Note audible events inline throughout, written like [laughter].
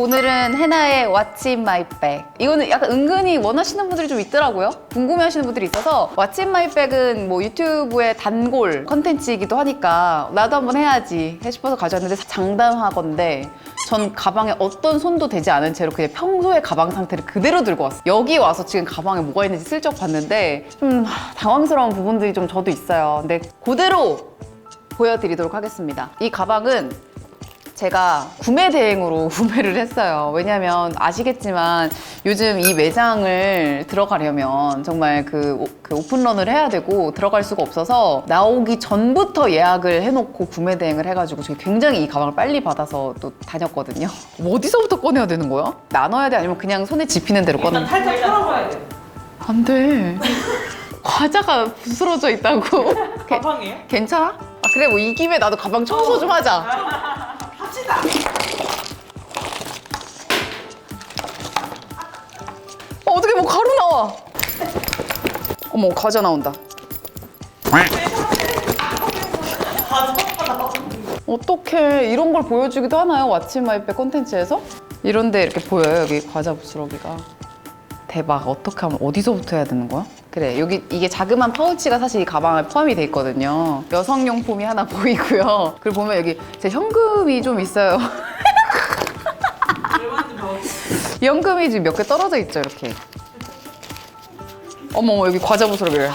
오늘은 해나의 What's in my bag. 이거는 약간 은근히 원하시는 분들이 좀 있더라고요. 궁금해 하시는 분들이 있어서 What's in my bag은 뭐 유튜브의 단골 컨텐츠이기도 하니까 나도 한번 해야지 해 싶어서 가져왔는데 장담하건데 전 가방에 어떤 손도 대지 않은 채로 그냥 평소의 가방 상태를 그대로 들고 왔어요. 여기 와서 지금 가방에 뭐가 있는지 슬쩍 봤는데 좀 하, 당황스러운 부분들이 좀 저도 있어요. 근데 그대로 보여드리도록 하겠습니다. 이 가방은 제가 구매 대행으로 [laughs] 구매를 했어요. 왜냐면 아시겠지만 요즘 이 매장을 들어가려면 정말 그, 오- 그 오픈런을 해야 되고 들어갈 수가 없어서 나오기 전부터 예약을 해놓고 구매 대행을 해가지고 저희 굉장히 이 가방을 빨리 받아서 또 다녔거든요. 어디서부터 꺼내야 되는 거야? 나눠야 돼? 아니면 그냥 손에 집히는 대로 꺼내? 일단 살짝 털어봐야 돼. 안 돼. [laughs] 과자가 부스러져 있다고. 게- [laughs] 가방이에요? 괜찮아? 아 그래 뭐 이 김에 나도 가방 청소 좀 하자. 합시다. 어, 어떻게 뭐 가루 나와? 어머 과자 나온다. 어떻게 이런 걸 보여주기도 하나요? 왓츠마이백 콘텐츠에서? 이런데 이렇게 보여요 여기 과자 부스러기가. 대박 어떻게 하면 어디서부터 해야 되는 거야? 그래 여기 이게 자그마한 파우치가 사실 이 가방에 포함이 돼 있거든요. 여성용품이 하나 [laughs] 보이고요. 그리고 보면 여기 제 현금이 좀 있어요. [laughs] 현금이 지금 몇 개 떨어져 있죠 이렇게. 어머 어머 여기 과자 부스러기를.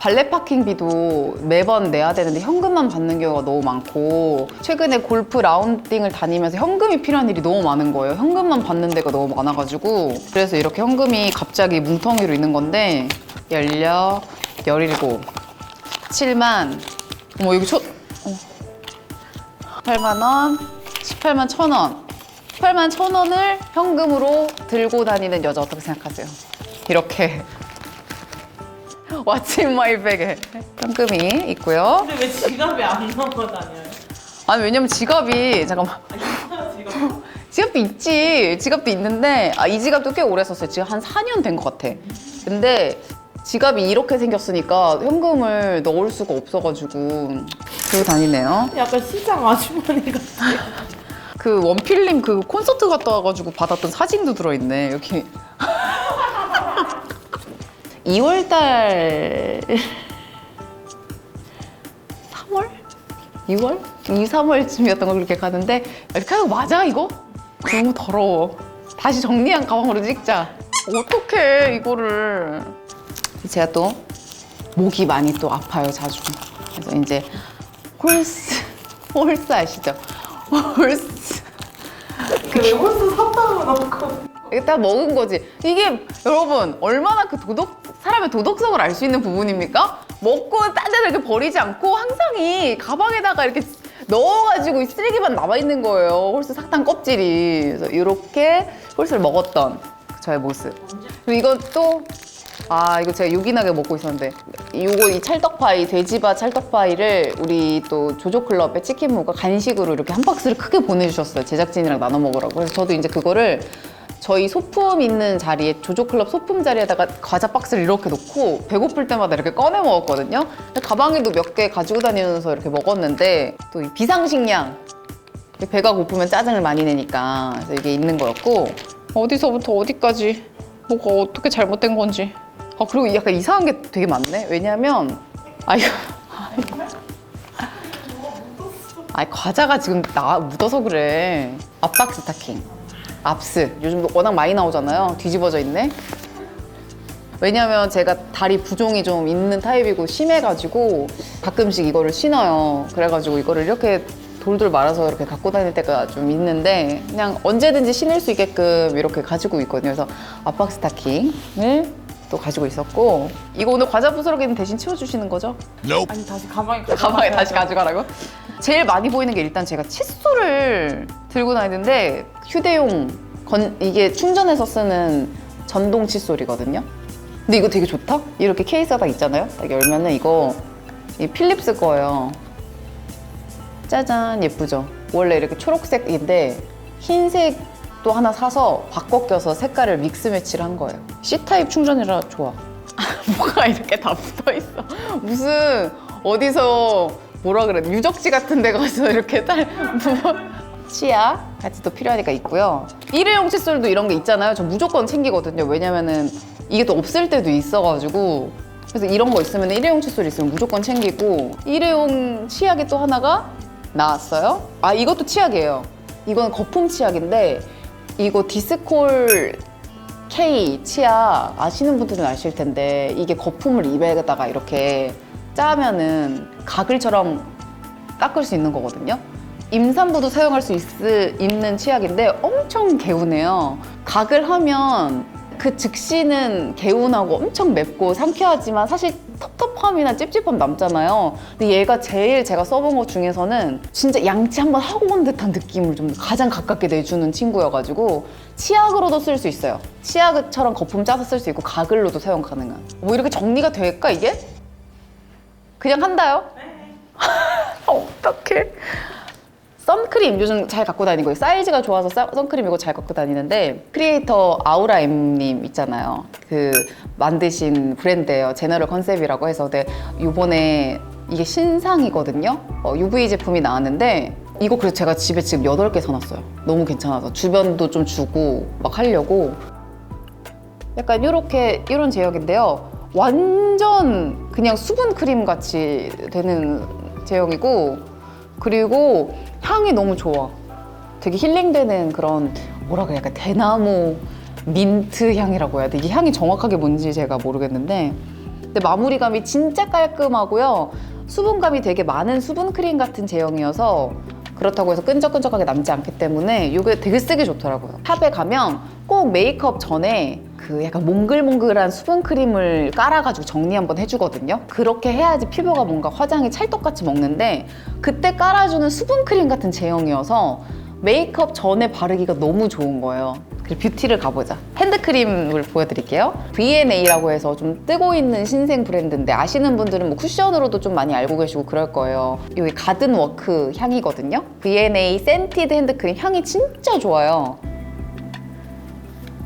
발레 파킹비도 매번 내야 되는데 현금만 받는 경우가 너무 많고 최근에 골프 라운딩을 다니면서 현금이 필요한 일이 너무 많은 거예요. 현금만 받는 데가 너무 많아가지고 그래서 이렇게 현금이 갑자기 뭉텅이로 있는 건데 열려 열일곱 7만 어머 여기 초 어. 8만 원 18만 천 원. 18만 천 원을 현금으로 들고 다니는 여자 어떻게 생각하세요? 이렇게 What's in my bag에 현금이 있고요. 근데 왜 지갑에 안 넣어 다녀요? 아니 왜냐면 지갑이 잠깐만 아, 지갑. [laughs] 지갑도 있지 지갑도 있는데 아, 이 지갑도 꽤 오래 썼어요. 지금 한 4년 된 것 같아. 근데 지갑이 이렇게 생겼으니까 현금을 넣을 수가 없어가지고 들고 다니네요. 약간 시장 아주머니 같아. 그 원필님 그 콘서트 갔다 와가지고 받았던 사진도 들어있네 여기 [laughs] 2월달 3월? 2월? 2, 3월쯤이었던 걸 그렇게 가는데 이렇게 하는 거 맞아 이거? 너무 더러워 다시 정리한 가방으로 찍자 어떡해 이거를 제가 또 목이 많이 또 아파요 자주 그래서 이제 홀스 홀스 아시죠? 홀스 왜 홀수 샀다고 넣고. 이게 다 먹은 거지. 이게 여러분 얼마나 그 도덕 사람의 도덕성을 알 수 있는 부분입니까? 먹고 딴 데다 이렇게 버리지 않고 항상 이 가방에다가 이렇게 넣어가지고 이 쓰레기만 남아 있는 거예요. 홀수 사탕 껍질이. 그래서 이렇게 홀수를 먹었던 저의 모습. 그리고 이것도 아 이거 제가 요긴하게 먹고 있었는데 이거 이 찰떡파이 돼지바 찰떡파이를 우리 또 조조클럽의 치킨무가 간식으로 이렇게 한 박스를 크게 보내주셨어요 제작진이랑 나눠 먹으라고 그래서 저도 이제 그거를 저희 소품 있는 자리에 조조클럽 소품 자리에다가 과자 박스를 이렇게 놓고 배고플 때마다 이렇게 꺼내 먹었거든요. 가방에도 몇 개 가지고 다니면서 이렇게 먹었는데 또 이 비상식량. 배가 고프면 짜증을 많이 내니까 그래서 이게 있는 거였고 어디서부터 어디까지 뭐가 어떻게 잘못된 건지. 아 그리고 약간 이상한 게 되게 많네. 왜냐면 아 이거. [laughs] 아 과자가 지금 나 묻어서 그래. 압박 스타킹 압스 요즘 워낙 많이 나오잖아요 뒤집어져 있네 왜냐면 제가 다리 부종이 좀 있는 타입이고 심해가지고 가끔씩 이거를 신어요. 그래가지고 이거를 이렇게 돌돌 말아서 이렇게 갖고 다닐 때가 좀 있는데 그냥 언제든지 신을 수 있게끔 이렇게 가지고 있거든요. 그래서 압박 스타킹을 또 가지고 있었고 이거 오늘 과자 부스러기는 대신 치워주시는 거죠? 아니 다시 가방에 가져가. 가방에 다시 가져가라고? 제일 많이 보이는 게 일단 제가 칫솔을 들고 다니는데 휴대용 건 이게 충전해서 쓰는 전동 칫솔이거든요. 근데 이거 되게 좋다? 이렇게 케이스가 딱 있잖아요. 딱 열면은 이거 이 필립스 거예요. 짜잔 예쁘죠? 원래 이렇게 초록색인데 흰색 도 하나 사서 바꿔 껴서 색깔을 믹스 매치를 한 거예요. C타입 충전이라 좋아. [laughs] 뭐가 이렇게 다 붙어 있어. [laughs] 무슨 어디서 뭐라 그래 유적지 같은 데 가서 이렇게 딸 뭐, 치아 같이 또 필요하니까 있고요. 일회용 칫솔도 이런 게 있잖아요. 저 무조건 챙기거든요. 왜냐면은 이게 또 없을 때도 있어가지고 그래서 이런 거 있으면 일회용 칫솔 있으면 무조건 챙기고 일회용 치약이 또 하나가 나왔어요. 아 이것도 치약이에요. 이건 거품 치약인데 이거 디스콜 K 치약 아시는 분들은 아실 텐데 이게 거품을 입에다가 이렇게 짜면은 가글처럼 닦을 수 있는 거거든요. 임산부도 사용할 수 있, 있는 치약인데 엄청 개운해요. 가글 하면 그 즉시는 개운하고 엄청 맵고 상쾌하지만 사실 텁텁함이나 찝찝함 남잖아요. 근데 얘가 제일 제가 써본 것 중에서는 진짜 양치 한번 하고 온 듯한 느낌을 좀 가장 가깝게 내주는 친구여가지고 치약으로도 쓸 수 있어요. 치약처럼 거품 짜서 쓸 수 있고 가글로도 사용 가능한. 뭐 이렇게 정리가 될까 이게? 그냥 한다요? [laughs] 어떡해. 선크림 요즘 잘 갖고 다니고 사이즈가 좋아서 사- 선크림 이거 잘 갖고 다니는데 크리에이터 아우라 M님 있잖아요. 그 만드신 브랜드예요. 제너럴 컨셉이라고 해서 근데 요번에 이게 신상이거든요. 어, UV 제품이 나왔는데 이거 그래서 제가 집에 지금 8개 사놨어요. 너무 괜찮아서 주변도 좀 주고 막 하려고 약간 이렇게 이런 제형인데요. 완전 그냥 수분 크림 같이 되는 제형이고 그리고 향이 너무 좋아. 되게 힐링되는 그런 뭐라 그래 약간 대나무 민트 향이라고 해야 돼. 이게 향이 정확하게 뭔지 제가 모르겠는데 근데 마무리감이 진짜 깔끔하고요. 수분감이 되게 많은 수분 크림 같은 제형이어서 그렇다고 해서 끈적끈적하게 남지 않기 때문에 이게 되게 쓰기 좋더라고요. 샵에 가면 꼭 메이크업 전에 그 약간 몽글몽글한 수분 크림을 깔아가지고 정리 한번 해주거든요. 그렇게 해야지 피부가 뭔가 화장이 찰떡같이 먹는데 그때 깔아주는 수분 크림 같은 제형이어서 메이크업 전에 바르기가 너무 좋은 거예요. 뷰티를 가보자. 핸드크림을 보여드릴게요. V&A라고 해서 좀 뜨고 있는 신생 브랜드인데 아시는 분들은 뭐 쿠션으로도 좀 많이 알고 계시고 그럴 거예요. 이게 가든워크 향이거든요. V&A 센티드 핸드크림 향이 진짜 좋아요.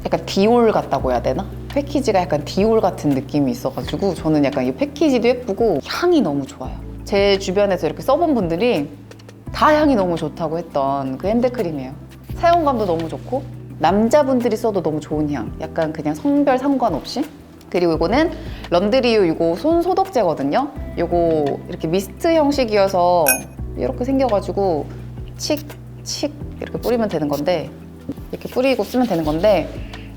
약간 디올 같다고 해야 되나? 패키지가 약간 디올 같은 느낌이 있어가지고 저는 약간 이 패키지도 예쁘고 향이 너무 좋아요. 제 주변에서 이렇게 써본 분들이 다 향이 너무 좋다고 했던 그 핸드크림이에요. 사용감도 너무 좋고 남자분들이 써도 너무 좋은 향. 약간 그냥 성별 상관없이. 그리고 이거는 런드리유 이거 손 소독제거든요. 이거 이렇게 미스트 형식이어서 이렇게 생겨가지고 칙 칙 이렇게 뿌리면 되는 건데 이렇게 뿌리고 쓰면 되는 건데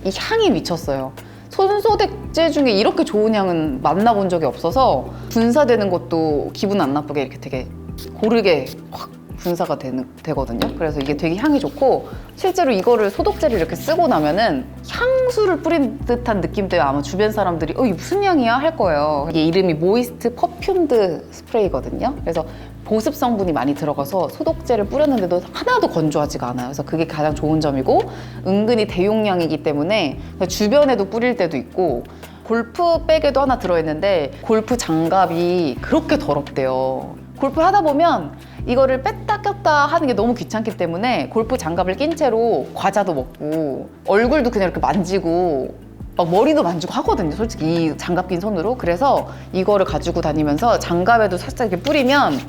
이 향이 미쳤어요. 손소독제 중에 이렇게 좋은 향은 만나본 적이 없어서 분사되는 것도 기분 안 나쁘게 이렇게 되게 고르게 확 분사가 되는, 되거든요. 그래서 이게 되게 향이 좋고 실제로 이거를 소독제를 이렇게 쓰고 나면은 향수를 뿌린 듯한 느낌 때문에 아마 주변 사람들이 어, 이 무슨 향이야? 할 거예요. 이게 이름이 모이스트 퍼퓸드 스프레이거든요. 그래서 보습 성분이 많이 들어가서 소독제를 뿌렸는데도 하나도 건조하지가 않아요. 그래서 그게 가장 좋은 점이고 은근히 대용량이기 때문에 주변에도 뿌릴 때도 있고 골프 백에도 하나 들어있는데 골프 장갑이 그렇게 더럽대요. 골프 하다 보면 이거를 뺐다 꼈다 하는 게 너무 귀찮기 때문에 골프 장갑을 낀 채로 과자도 먹고 얼굴도 그냥 이렇게 만지고 막 머리도 만지고 하거든요. 솔직히 이 장갑 낀 손으로. 그래서 이거를 가지고 다니면서 장갑에도 살짝 이렇게 뿌리면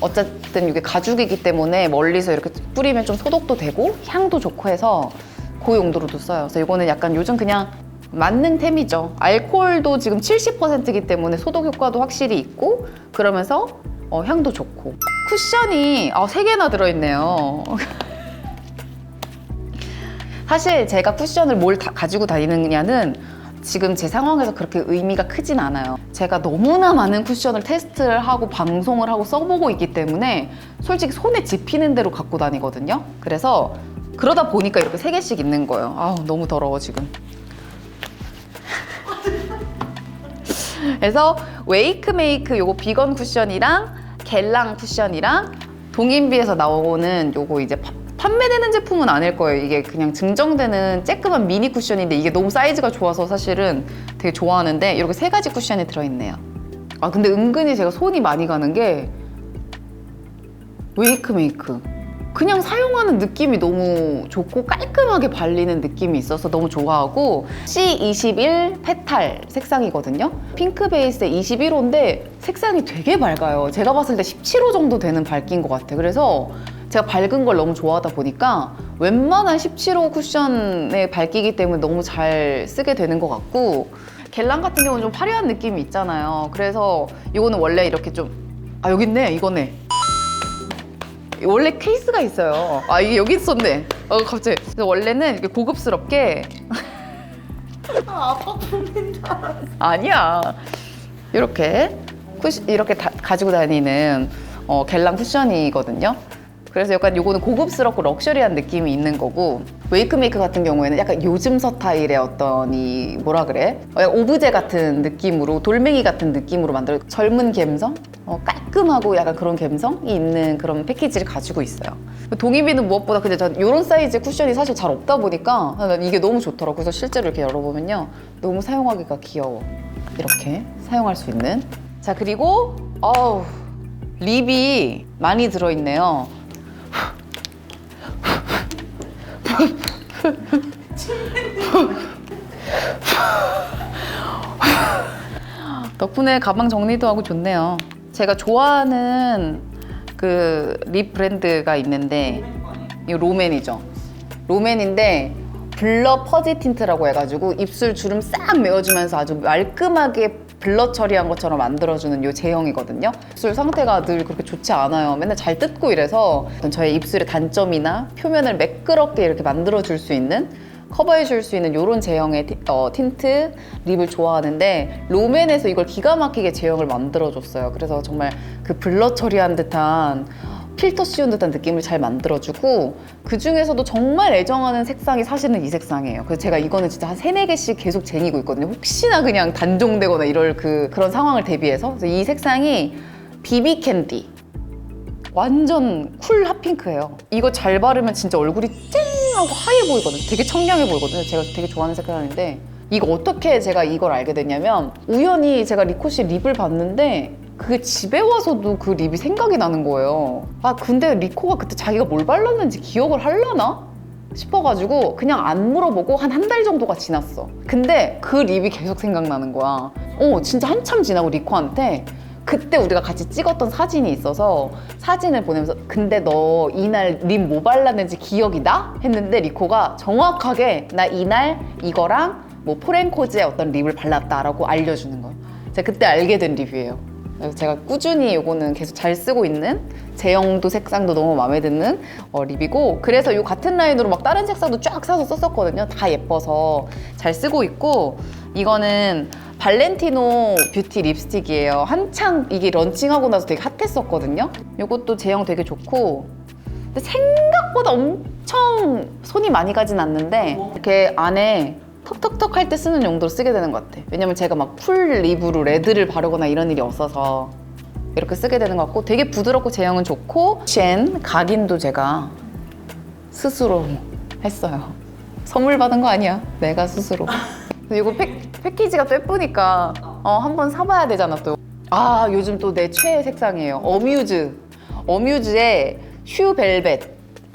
어쨌든 이게 가죽이기 때문에 멀리서 이렇게 뿌리면 좀 소독도 되고 향도 좋고 해서 그 용도로도 써요. 그래서 이거는 약간 요즘 그냥 만능템이죠. 알코올도 지금 70%이기 때문에 소독 효과도 확실히 있고 그러면서 어, 향도 좋고 쿠션이 아, 3개나 들어있네요. [laughs] 사실 제가 쿠션을 뭘 다- 가지고 다니느냐는 지금 제 상황에서 그렇게 의미가 크진 않아요. 제가 너무나 많은 쿠션을 테스트를 하고 방송을 하고 써보고 있기 때문에 솔직히 손에 집히는 대로 갖고 다니거든요. 그래서 그러다 보니까 이렇게 세 개씩 있는 거예요. 아우 너무 더러워 지금. 그래서 웨이크메이크 요거 비건 쿠션이랑 겔랑 쿠션이랑 동인비에서 나오는 요거 이제 파- 판매되는 제품은 아닐 거예요. 이게 그냥 증정되는 쬐끄만 미니 쿠션인데 이게 너무 사이즈가 좋아서 사실은 되게 좋아하는데 이렇게 세 가지 쿠션이 들어있네요. 아 근데 은근히 제가 손이 많이 가는 게 웨이크 메이크. 그냥 사용하는 느낌이 너무 좋고 깔끔하게 발리는 느낌이 있어서 너무 좋아하고 C21 페탈 색상이거든요. 핑크 베이스에 21호인데 색상이 되게 밝아요. 제가 봤을 때 17호 정도 되는 밝기인 것 같아요. 그래서 제가 밝은 걸 너무 좋아하다 보니까 웬만한 17호 쿠션에 밝기기 때문에 너무 잘 쓰게 되는 것 같고 겔랑 같은 경우는 좀 화려한 느낌이 있잖아요. 그래서 이거는 원래 이렇게 좀 아 여기 있네 이거네. 원래 케이스가 있어요. 아 이게 여기 있었네. 어 갑자기. 그래서 원래는 이렇게 고급스럽게 아 아빠 보는 줄 알았어. 아니야. 이렇게 쿠시, 이렇게 다- 가지고 다니는 어, 겔랑 쿠션이거든요. 그래서 약간 요거는 고급스럽고 럭셔리한 느낌이 있는 거고 웨이크메이크 같은 경우에는 약간 요즘 스타일의 어떤 이 뭐라 그래? 어, 오브제 같은 느낌으로 돌멩이 같은 느낌으로 만들어 젊은 감성? 어, 깔끔하고 약간 그런 감성이 있는 그런 패키지를 가지고 있어요. 동의비는 무엇보다 근데 전 이런 사이즈의 쿠션이 사실 잘 없다 보니까 난 이게 너무 좋더라고 그래서 실제로 이렇게 열어보면요. 너무 사용하기가 귀여워. 이렇게 사용할 수 있는. 자 그리고 어우 립이 많이 들어있네요 [laughs] 덕분에 가방 정리도 하고 좋네요. 제가 좋아하는 그 립 브랜드가 있는데 이 로맨이죠. 로맨인데 블러 퍼지 틴트라고 해가지고 입술 주름 싹 메워주면서 아주 말끔하게 블러 처리한 것처럼 만들어주는 이 제형이거든요. 입술 상태가 늘 그렇게 좋지 않아요. 맨날 잘 뜯고 이래서 저의 입술의 단점이나 표면을 매끄럽게 이렇게 만들어줄 수 있는 커버해 줄 수 있는 이런 제형의 티, 어, 틴트 립을 좋아하는데 롬앤에서 이걸 기가 막히게 제형을 만들어줬어요. 그래서 정말 그 블러 처리한 듯한 필터 씌운 듯한 느낌을 잘 만들어주고 그 중에서도 정말 애정하는 색상이 사실은 이 색상이에요. 그래서 제가 이거는 진짜 한 세네 개씩 계속 쟁이고 있거든요. 혹시나 그냥 단종되거나 이럴 그 그런 상황을 대비해서 이 색상이 비비 캔디. 완전 쿨 핫핑크예요. 이거 잘 바르면 진짜 얼굴이 쨍 하고 하얘 보이거든요. 되게 청량해 보이거든요. 제가 되게 좋아하는 색깔인데 이거 어떻게 제가 이걸 알게 됐냐면 우연히 제가 리코시 립을 봤는데 그게 집에 와서도 그 립이 생각이 나는 거예요. 아 근데 리코가 그때 자기가 뭘 발랐는지 기억을 할라나? 싶어가지고 그냥 안 물어보고 한 한 달 정도가 지났어. 근데 그 립이 계속 생각나는 거야. 어, 진짜 한참 지나고 리코한테 그때 우리가 같이 찍었던 사진이 있어서 사진을 보내면서 근데 너 이날 립 뭐 발랐는지 기억이 나? 했는데 리코가 정확하게 나 이날 이거랑 뭐 포렌코즈의 어떤 립을 발랐다라고 알려주는 거예요. 제가 그때 알게 된 립이에요. 그래서 제가 꾸준히 이거는 계속 잘 쓰고 있는 제형도 색상도 너무 마음에 드는 어, 립이고 그래서 이 같은 라인으로 막 다른 색상도 쫙 사서 썼었거든요. 다 예뻐서 잘 쓰고 있고 이거는 발렌티노 뷰티 립스틱이에요. 한창 이게 런칭하고 나서 되게 핫했었거든요. 이것도 제형 되게 좋고 근데 생각보다 엄청 손이 많이 가진 않는데 이렇게 안에 턱턱턱 할 때 쓰는 용도로 쓰게 되는 것 같아. 왜냐면 제가 막 풀 립으로 레드를 바르거나 이런 일이 없어서 이렇게 쓰게 되는 것 같고 되게 부드럽고 제형은 좋고 쟨 각인도 제가 스스로 했어요. 선물 받은 거 아니야. 내가 스스로. 이거 팩, 패키지가 또 예쁘니까 어, 한번 사봐야 되잖아 또. 아 요즘 또 내 최애 색상이에요. 어뮤즈. 어뮤즈의 휴 벨벳.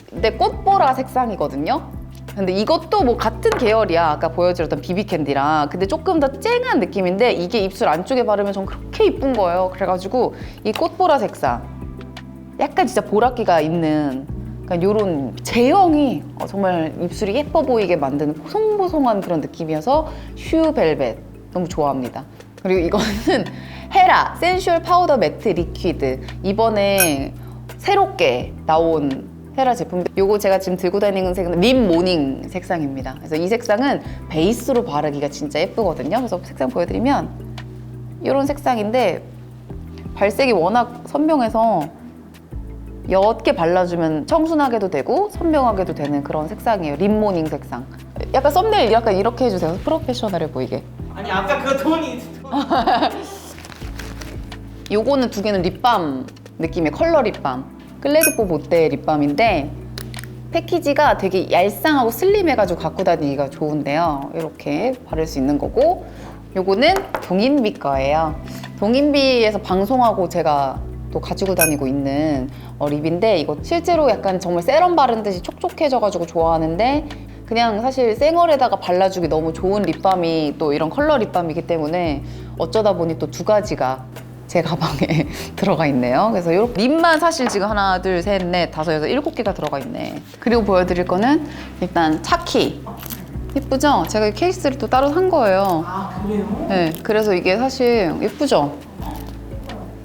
근데 꽃보라 색상이거든요. 근데 이것도 뭐 같은 계열이야. 아까 보여드렸던 비비 캔디랑. 근데 조금 더 쨍한 느낌인데 이게 입술 안쪽에 바르면 전 그렇게 이쁜 거예요. 그래가지고 이 꽃보라 색상. 약간 진짜 보랏기가 있는 그러니까 요런 제형이 어, 정말 입술이 예뻐 보이게 만드는 보송보송한 그런 느낌이어서 휴 벨벳 너무 좋아합니다. 그리고 이거는 [laughs] 헤라 센슈얼 파우더 매트 리퀴드 이번에 새롭게 나온 헤라 제품 요거 제가 지금 들고 다니는 색은 립 모닝 색상입니다. 그래서 이 색상은 베이스로 바르기가 진짜 예쁘거든요. 그래서 색상 보여드리면 이런 색상인데 발색이 워낙 선명해서 옅게 발라주면 청순하게도 되고 선명하게도 되는 그런 색상이에요. 립 모닝 색상. 약간 썸네일 약간 이렇게 해주세요. 프로페셔널해 보이게. 아니 아까 그 돈이 돈. [laughs] 요거는 두 개는 립밤 느낌의 컬러 립밤. 클레드포 보떼 립밤인데 패키지가 되게 얄쌍하고 슬림해가지고 갖고 다니기가 좋은데요. 이렇게 바를 수 있는 거고 요거는 동인비 거예요. 동인비에서 방송하고 제가 또 가지고 다니고 있는 어, 립인데 이거 실제로 약간 정말 세럼 바른 듯이 촉촉해져가지고 좋아하는데 그냥 사실 생얼에다가 발라주기 너무 좋은 립밤이 또 이런 컬러 립밤이기 때문에 어쩌다 보니 또 두 가지가 제 가방에 [laughs] 들어가 있네요. 그래서 요 립만 사실 지금 하나, 둘, 셋, 넷, 다섯, 여섯, 일곱 개가 들어가 있네. 그리고 보여드릴 거는 일단 차키. 예쁘죠? 제가 이 케이스를 또 따로 산 거예요. 아 그래요? 네, 그래서 이게 사실 예쁘죠?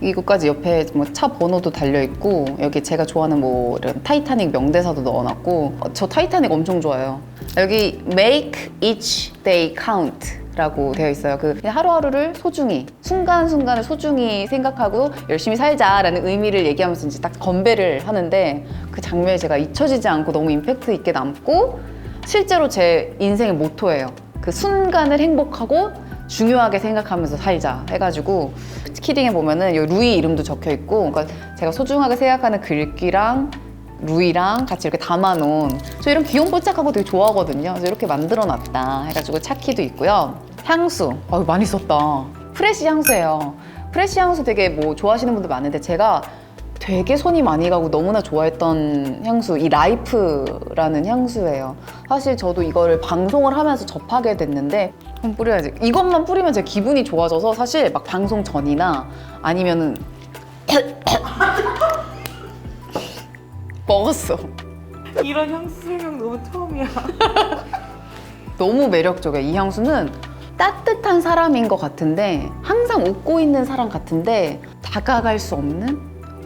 이거까지 옆에 뭐 차 번호도 달려 있고 여기 제가 좋아하는 뭐 이런 타이타닉 명대사도 넣어놨고 어, 저 타이타닉 엄청 좋아해요. 여기 Make each day count 라고 되어 있어요. 그 하루하루를 소중히 순간순간을 소중히 생각하고 열심히 살자라는 의미를 얘기하면서 이제 딱 건배를 하는데 그 장면이 제가 잊혀지지 않고 너무 임팩트 있게 남고 실제로 제 인생의 모토예요. 그 순간을 행복하고 중요하게 생각하면서 살자 해가지고 키링에 보면은 요 루이 이름도 적혀 있고 그러니까 제가 소중하게 생각하는 글귀랑 루이랑 같이 이렇게 담아놓은 저 이런 귀염 뽀짝하고 되게 좋아하거든요. 그래서 이렇게 만들어놨다 해가지고 차키도 있고요. 향수, 아 많이 썼다. 프레시 향수예요. 프레시 향수 되게 뭐 좋아하시는 분들 많은데 제가 되게 손이 많이 가고 너무나 좋아했던 향수 이 라이프라는 향수예요. 사실 저도 이거를 방송을 하면서 접하게 됐는데 한번 뿌려야지. 이것만 뿌리면 제 기분이 좋아져서 사실 막 방송 전이나 아니면은 먹었어. 이런 향수 설명 너무 처음이야. 너무 매력적이야. 이 향수는 따뜻한 사람인 것 같은데 항상 웃고 있는 사람 같은데 다가갈 수 없는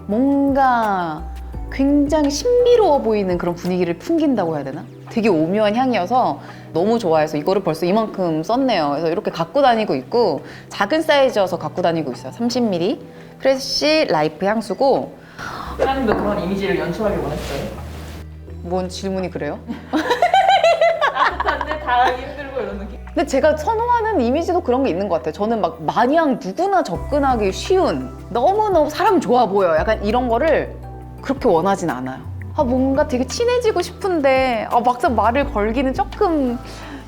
뭔가 굉장히 신비로워 보이는 그런 분위기를 풍긴다고 해야 되나? 되게 오묘한 향이어서 너무 좋아해서 이거를 벌써 이만큼 썼네요. 그래서 이렇게 갖고 다니고 있고 작은 사이즈여서 갖고 다니고 있어요. 30ml 프레시 라이프 향수고 하나님도 그런 이미지를 연출하길 원했어요. 뭔 질문이 그래요? 따뜻한데 다하기 힘들고 이런 느낌. 근데 제가 선호하는 이미지도 그런 게 있는 것 같아요. 저는 막 마냥 누구나 접근하기 쉬운 너무너무 사람 좋아 보여. 약간 이런 거를 그렇게 원하진 않아요. 아, 뭔가 되게 친해지고 싶은데 아, 막상 말을 걸기는 조금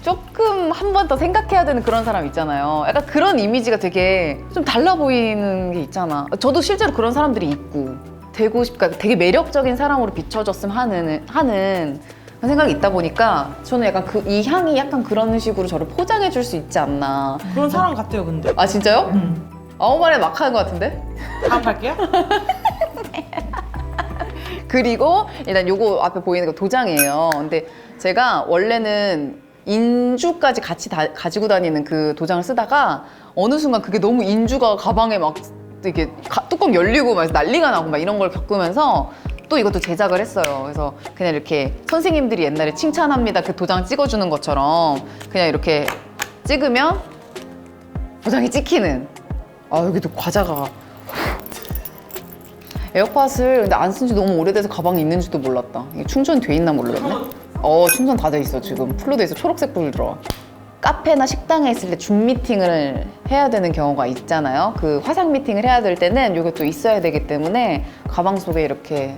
조금 한 번 더 생각해야 되는 그런 사람 있잖아요. 약간 그런 이미지가 되게 좀 달라 보이는 게 있잖아. 저도 실제로 그런 사람들이 있고 되고 싶, 그러니까 되게 매력적인 사람으로 비춰졌으면 하는 하는 그런 생각이 있다 보니까 저는 약간 그 이 향이 약간 그런 식으로 저를 포장해 줄 수 있지 않나. 그런 사람 같아요 근데. 아 진짜요? 음. 아무 말에 막 하는 것 같은데? 다음 갈게요. [laughs] 그리고 일단 요거 앞에 보이는 거 도장이에요. 근데 제가 원래는 인주까지 같이 다- 가지고 다니는 그 도장을 쓰다가 어느 순간 그게 너무 인주가 가방에 막 이렇게 가- 뚜껑 열리고 막 난리가 나고 막 이런 걸 겪으면서 또 이것도 제작을 했어요. 그래서 그냥 이렇게 선생님들이 옛날에 칭찬합니다. 그 도장 찍어주는 것처럼 그냥 이렇게 찍으면 도장이 찍히는. 아 여기도 과자가 에어팟을 근데 안 쓴 지 너무 오래돼서 가방에 있는지도 몰랐다. 이게 충전돼 있나 모르겠네. 어 충전 다 돼 있어 지금 풀로 돼 있어 초록색 불 들어. 카페나 식당에 있을 때 줌 미팅을 해야 되는 경우가 있잖아요. 그 화상 미팅을 해야 될 때는 이게 또 있어야 되기 때문에 가방 속에 이렇게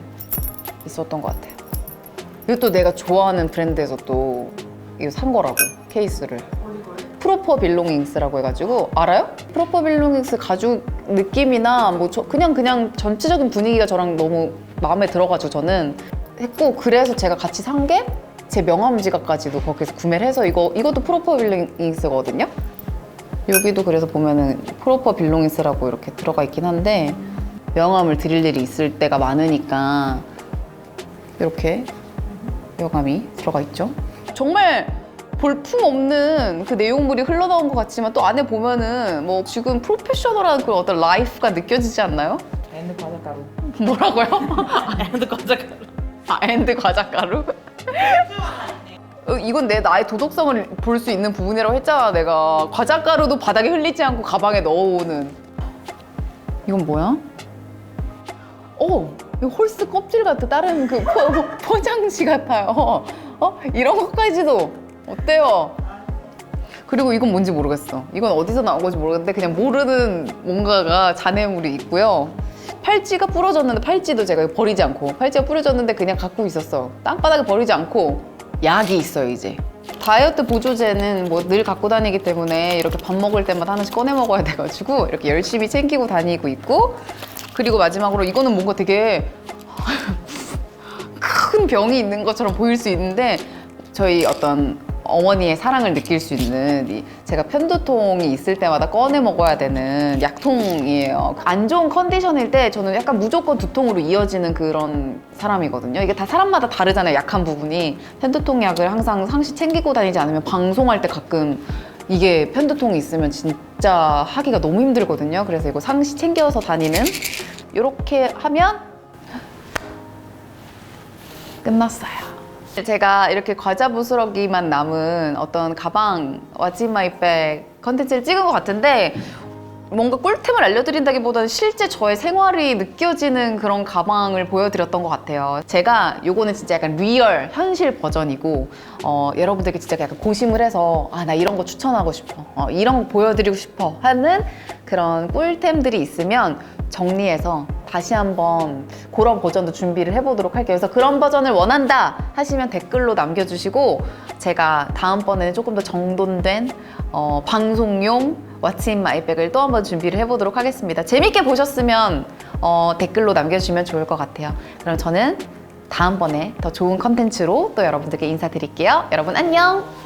있었던 것 같아요. 이것도 내가 좋아하는 브랜드에서 또 이거 산 거라고 케이스를. 프로퍼 빌롱잉스라고 해가지고 알아요? 프로퍼 빌롱잉스 가죽 느낌이나 뭐저 그냥 그냥 전체적인 분위기가 저랑 너무 마음에 들어가지고 저는 했고 그래서 제가 같이 산게 제 명함 지갑까지도 거기서 구매를 해서 이거 이것도 프로퍼 빌롱잉스거든요. 여기도 그래서 보면은 프로퍼 빌롱잉스라고 이렇게 들어가 있긴 한데 명함을 드릴 일이 있을 때가 많으니까 이렇게 명함이 들어가 있죠. 정말 볼품 없는 그 내용물이 흘러나온 것 같지만 또 안에 보면은 뭐 지금 프로페셔널한 그 어떤 라이프가 느껴지지 않나요? 앤드 과자가루. 뭐라고요? [laughs] 앤드 과자가루. 아, 앤드 과자가루? 어, 이건 내 나의 도덕성을 볼 수 있는 부분이라고 했잖아 내가 과자가루도 바닥에 흘리지 않고 가방에 넣어오는 이건 뭐야? 어, 이거 홀스 껍질 같아 다른 그 포, [laughs] 포장지 같아요 어? 이런 것까지도 어때요? 그리고 이건 뭔지 모르겠어 이건 어디서 나온 건지 모르겠는데 그냥 모르는 뭔가가 잔해물이 있고요 팔찌가 부러졌는데 팔찌도 제가 버리지 않고 팔찌가 부러졌는데 그냥 갖고 있었어. 땅바닥에 버리지 않고 약이 있어요 이제. 다이어트 보조제는 뭐 늘 갖고 다니기 때문에 이렇게 밥 먹을 때마다 하나씩 꺼내 먹어야 돼가지고 이렇게 열심히 챙기고 다니고 있고 그리고 마지막으로 이거는 뭔가 되게 [laughs] 큰 병이 있는 것처럼 보일 수 있는데 저희 어떤 어머니의 사랑을 느낄 수 있는 이 제가 편두통이 있을 때마다 꺼내 먹어야 되는 약통이에요. 안 좋은 컨디션일 때 저는 약간 무조건 두통으로 이어지는 그런 사람이거든요. 이게 다 사람마다 다르잖아요. 약한 부분이. 편두통 약을 항상 상시 챙기고 다니지 않으면 방송할 때 가끔 이게 편두통이 있으면 진짜 하기가 너무 힘들거든요. 그래서 이거 상시 챙겨서 다니는 이렇게 하면 끝났어요. 제가 이렇게 과자 부스러기만 남은 어떤 가방 왓츠마이백 컨텐츠를 찍은 것 같은데 뭔가 꿀템을 알려드린다기보다는 실제 저의 생활이 느껴지는 그런 가방을 보여드렸던 것 같아요. 제가 요거는 진짜 약간 리얼 현실 버전이고 어, 여러분들께 진짜 약간 고심을 해서 아 나 이런 거 추천하고 싶어, 어, 이런 거 보여드리고 싶어 하는 그런 꿀템들이 있으면 정리해서 다시 한번 그런 버전도 준비를 해보도록 할게요. 그래서 그런 버전을 원한다 하시면 댓글로 남겨주시고 제가 다음번에는 조금 더 정돈된 어, 방송용 왓츠인 마이백을 또 한번 준비를 해보도록 하겠습니다. 재밌게 보셨으면 어, 댓글로 남겨주시면 좋을 것 같아요. 그럼 저는 다음번에 더 좋은 컨텐츠로 또 여러분들께 인사드릴게요. 여러분 안녕!